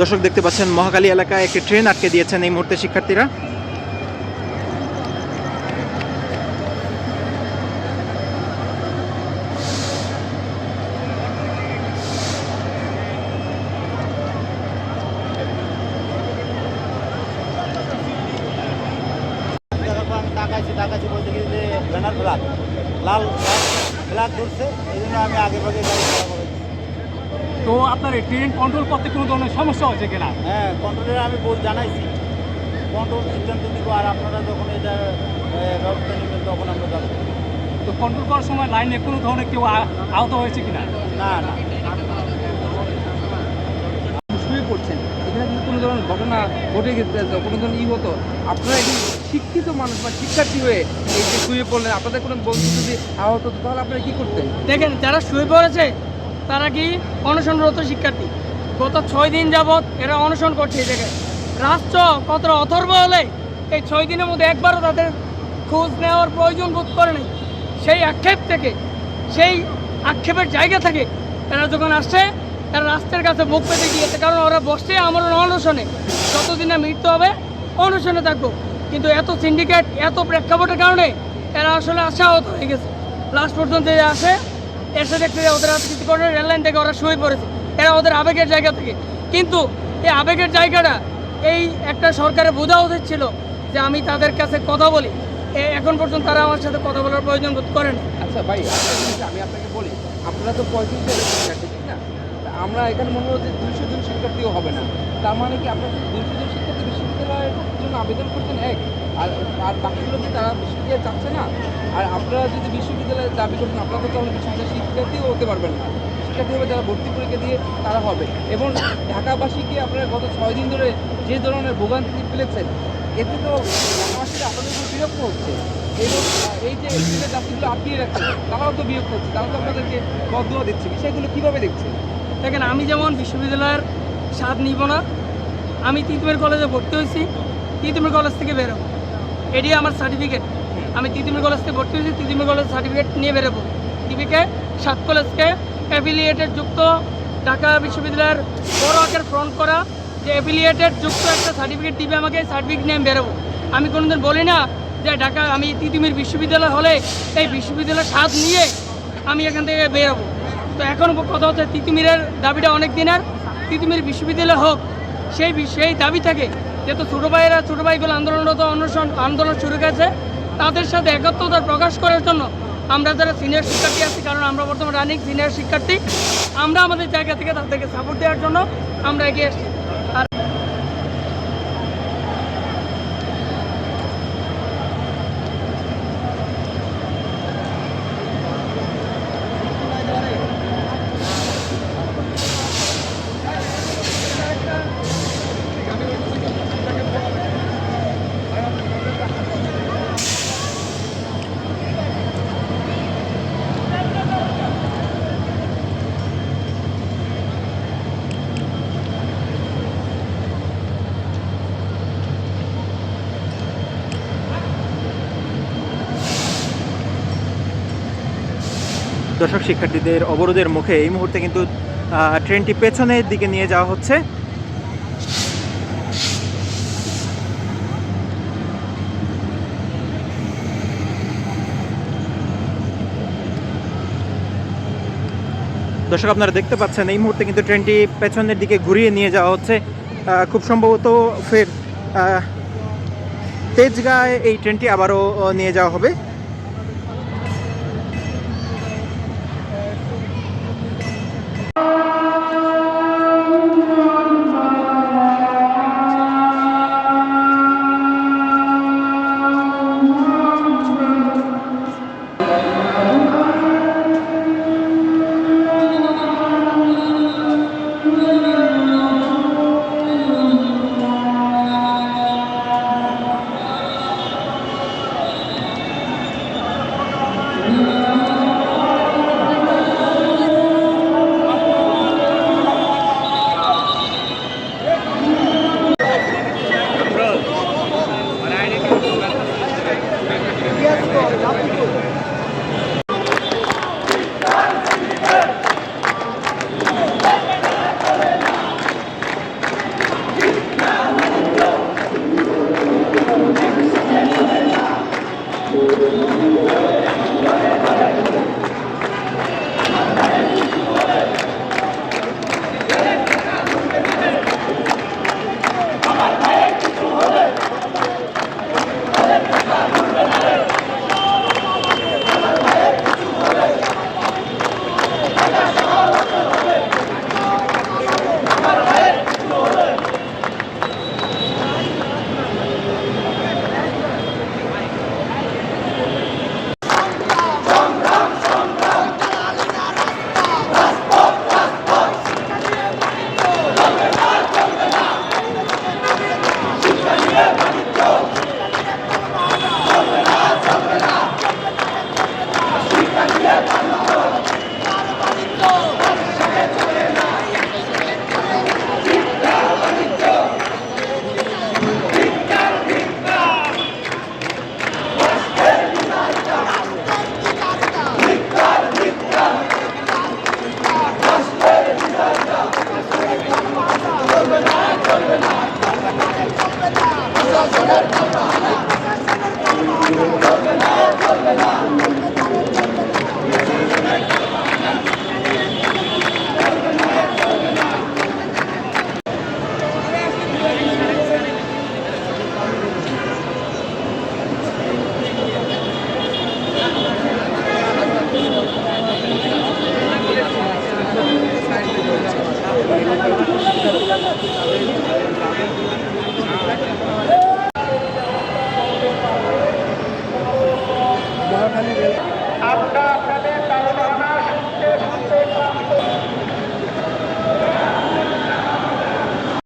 দর্শক দেখতে পাচ্ছেন মহাকালী এলাকায় একটি ট্রেন আটকে দিয়েছেন এই মুহূর্তে শিক্ষার্থীরা। ব্ল্যাক ধরছে এই জন্য আমি আগে ভাগে গাড়ি খারাপ করে তো আপনার ট্রেন কন্ট্রোল করতে কোনো ধরনের সমস্যা হয়েছে কিনা? হ্যাঁ কন্ট্রোলের আমি বল জানাইছি। কন্ট্রোল সিদ্ধান্ত দিব আর আপনারা যখন এটা ব্যবস্থা নেবেন তখন আমরা যাব তো কন্ট্রোল করার সময় লাইনে কোনো ধরনের কেউ আহত হয়েছে কিনা? না না। শুয়ে পড়ছেন। এখানে কোনো ধরনের ঘটনা ঘটে গেছে কোনো ধরনের ই হতো আপনারা শিক্ষিত মানুষ বা শিক্ষার্থী হয়ে এই যে শুয়ে পড়লেন, আপনাদের কোনো বন্ধু যদি আহত হতো, তাহলে আপনারা কী করতেন? দেখেন, যারা শুয়ে পড়েছে, তারা কি অনশনরত শিক্ষার্থী? গত ছয় দিন যাবৎ এরা অনশন করছে, এই জায়গায়। রাষ্ট্র কতটা অথর্ব হলে এই ছয় দিনের মধ্যে একবারও তাদের খোঁজ নেওয়ার প্রয়োজন বোধ করে নাই। সেই আক্ষেপ থেকে, সেই আক্ষেপের জায়গা থেকে এরা যখন আসছে, তারা রাস্তার কাছে মুখ পেতে গিয়েছে, কারণ ওরা বসছে আমার অনশনে। যতদিন না মৃত্যু হবে, অনশনে থাকব। কিন্তু এত সিন্ডিকেট এত প্রেক্ষাপটের কারণে এরা আসলে আশাহত হয়ে গেছে। লাস্ট পর্যন্ত যে আসে, এসে দেখতে যে ওদের কিছু করে রেললাইন থেকে ওরা শুয়ে পড়েছে। এরা ওদের আবেগের জায়গা থেকে। কিন্তু এই আবেগের জায়গাটা এই একটা সরকারের বোঝা উচিত ছিল যে আমি তাদের কাছে কথা বলি। এখন পর্যন্ত তারা আমার সাথে কথা বলার প্রয়োজন বোধ করেন আচ্ছা ভাই আমি আপনাকে বলি, আপনারা তো পঁয়ত্রিশ ঠিক না? আমরা এখানে মনে হচ্ছে দুইশো জন শিক্ষার্থীও হবে না। তার মানে কি আপনারা দুইশো জন জন্য আবেদন করছেন এক। আর আর বাকিগুলো কি তারা বিশ্ববিদ্যালয়ে চাচ্ছে না, আর আপনারা যদি বিশ্ববিদ্যালয়ে দাবি করছেন আপনারা তো তাহলে বিশ্ববিদ্যালয় শিক্ষার্থীও হতে পারবেন না। শিক্ষার্থী হবে যারা ভর্তি পরীক্ষা দিয়ে তারা হবে। এবং ঢাকাবাসীকে আপনারা গত ছয় দিন ধরে যে ধরনের ভোগান্তি ফেলেছেন, এতে তো ঢাকাবাসীরা আপনাদের উপর বিরক্ত হচ্ছে। এবং এই যে এখানে যাত্রীগুলো আটকিয়ে রাখছে, তারাও তো বিরক্ত হচ্ছে। তারা তো আপনাদেরকে বদুয়া দিচ্ছে। বিষয়গুলো কীভাবে দেখছেন দেখেন, আমি যেমন বিশ্ববিদ্যালয়ের স্বাদ নিব না, আমি তিতুমের কলেজে ভর্তি হয়েছি। তিতুমের কলেজ থেকে বেরোবো। এটি আমার সার্টিফিকেট আমি তিতুমির কলেজ থেকে ভর্তি হয়েছি, তিতুমির কলেজ সার্টিফিকেট নিয়ে বেরোবো। টিভিকে সাত কলেজকে অ্যাফিলিয়েটেড যুক্ত ঢাকা বিশ্ববিদ্যালয়ের বড় আকার ফ্রন্ট করা যে অ্যাফিলিয়েটেড যুক্ত একটা সার্টিফিকেট দিবে আমাকে সার্টিফিকেট নিয়ে আমি বেরোবো। আমি কোনোদিন বলি না যে ঢাকা, আমি তিতুমির বিশ্ববিদ্যালয় হলে এই বিশ্ববিদ্যালয়ের স্বাদ নিয়ে আমি এখান থেকে বেরোবো। তো এখন কথা হচ্ছে তিতুমিরের দাবিটা অনেক দিনের। তিতুমির বিশ্ববিদ্যালয় হোক, সেই সেই দাবি থাকে যেহেতু ছোটো ভাইয়েরা, ছোটো ভাইগুলো আন্দোলনরত অনশন, আন্দোলন শুরু করেছে তাদের সাথে একাত্মতা প্রকাশ করার জন্য আমরা যারা সিনিয়র শিক্ষার্থী আছি, কারণ আমরা বর্তমানে রানিং সিনিয়র শিক্ষার্থী, আমরা আমাদের জায়গা থেকে তাদেরকে সাপোর্ট দেওয়ার জন্য আমরা এগিয়ে এসেছি আর দর্শক শিক্ষার্থীদের অবরোধের মুখে এই মুহূর্তে কিন্তু ট্রেনটি পেছনের দিকে নিয়ে যাওয়া হচ্ছে। দর্শক, আপনারা দেখতে পাচ্ছেন, এই মুহূর্তে কিন্তু ট্রেনটি পেছনের দিকে ঘুরিয়ে নিয়ে যাওয়া হচ্ছে। খুব সম্ভবত ফের তেজগাঁয় এই ট্রেনটি আবারও নিয়ে যাওয়া হবে। চলবে না চলবে না